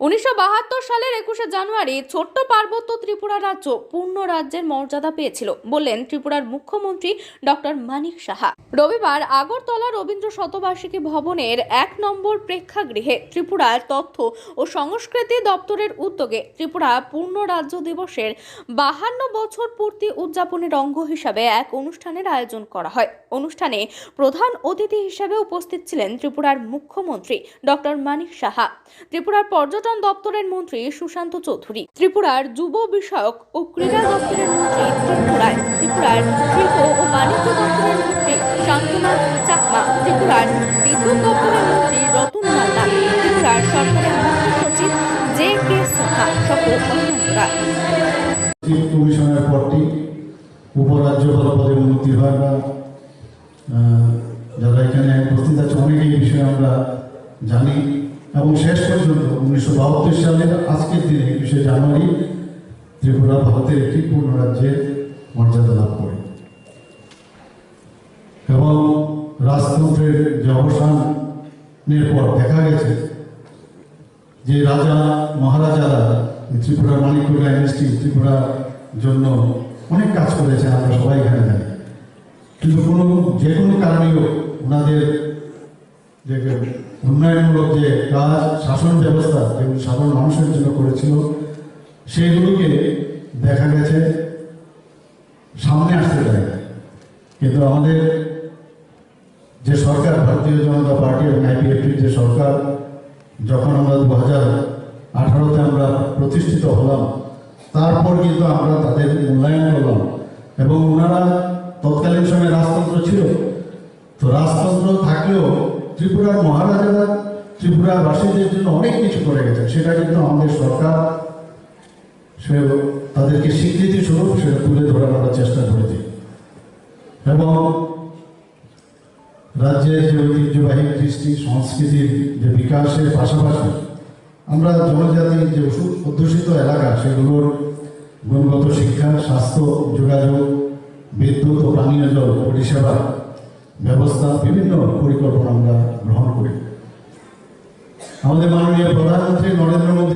উনিশশো বাহাত্তর সালের একুশে জানুয়ারি ছোট্ট পার্বত্য ত্রিপুরা রাজ্য পূর্ণ রাজ্যের মর্যাদা পেয়েছিল বললেন ত্রিপুরার মুখ্যমন্ত্রী ডক্টর মানিক সাহা। রবিবার আগরতলা রবীন্দ্র শতবার্ষিকী ভবনের এক নম্বর প্রেক্ষাগৃহে ত্রিপুরার তথ্য ও সংস্কৃতি দপ্তরের উদ্যোগে ত্রিপুরা পূর্ণ রাজ্য দিবসের বাহান্ন বছর পূর্তি উদযাপনের অঙ্গ হিসাবে এক অনুষ্ঠানের আয়োজন করা হয়। অনুষ্ঠানে প্রধান অতিথি হিসেবে উপস্থিত ছিলেন ত্রিপুরার মুখ্যমন্ত্রী ডক্টর মানিক সাহা ত্রিপুরার পর্যটন দপ্তরের মন্ত্রী সুশান্ত চৌধুরী ত্রিপুরার যুব বিষয়ক ও ক্রীড়া দপ্তরের মন্ত্রী ত্রিপুরায় ত্রিপুরার শিল্প ও বাণিজ্য দপ্তরের মন্ত্রী শান্তনাথ চাকমা ত্রিপুরার বিদ্যুৎ দপ্তরের মন্ত্রী রতন মাল্লা ত্রিপুরার সরকারের মুখ্য সচিব জে কে সাহা সহ অন্যান্যরা। কমিশনের পরটি উপরাজ্যপাল পদে উন্নতি হয় আহ, যারা এখানে উপস্থিত আছে, অনেকেই বিষয়ে আমরা জানি। এবং শেষ পর্যন্ত, উনিশশো বাহাত্তর সালের আজকের দিনে একুশে জানুয়ারি, ত্রিপুরা ভারতের একটি পূর্ণ রাজ্যের মর্যাদা লাভ করে। এবং রাজতন্ত্রের যে অবসানের পর দেখা গেছে যে রাজা, মহারাজারা ত্রিপুরা মানিকপুর ডাইনেস্টি ত্রিপুরার জন্য অনেক কাজ করেছে আমরা সবাই এখানে জানি। কিন্তু কোনো, যে কোনো কারণেও ওনাদের যে উন্নয়নমূলক যে কাজ, শাসন ব্যবস্থা যেগুলো সাধারণ মানুষের জন্য করেছিল, সেগুলোকে দেখা গেছে, সামনে আসতে না। কিন্তু আমাদের যে সরকার, ভারতীয় জনতা পার্টি এবং আইপিএফটির যে সরকার, যখন আমরা দু হাজার আঠারোতে আমরা প্রতিষ্ঠিত হলাম, তারপর কিন্তু আমরা তাদের মূল্যায়ন করলাম এবং ওনারা তৎকালীন সময় রাজতন্ত্র ছিল। তো রাজতন্ত্র থাকলেও ত্রিপুরার মহারাজারা ত্রিপুরাবাসীদের জন্য অনেক কিছু করে গেছে। সেটা কিন্তু আমাদের সরকার সে তাদেরকে স্বীকৃতি স্বরূপ সেটা তুলে ধরার চেষ্টা করেছি। এবং রাজ্যের যে ঐতিহ্যবাহী কৃষ্টি সংস্কৃতির যে বিকাশের পাশাপাশি আমরা জনজাতির যে অধ্যুষিত এলাকা, সেগুলোর গুণগত শিক্ষা, স্বাস্থ্য, যোগাযোগ জল পরিষেবা ব্যবস্থা বিভিন্ন পরিকল্পনা আমরা গ্রহণ করি। আমাদের মাননীয় প্রধানমন্ত্রী নরেন্দ্র মোদী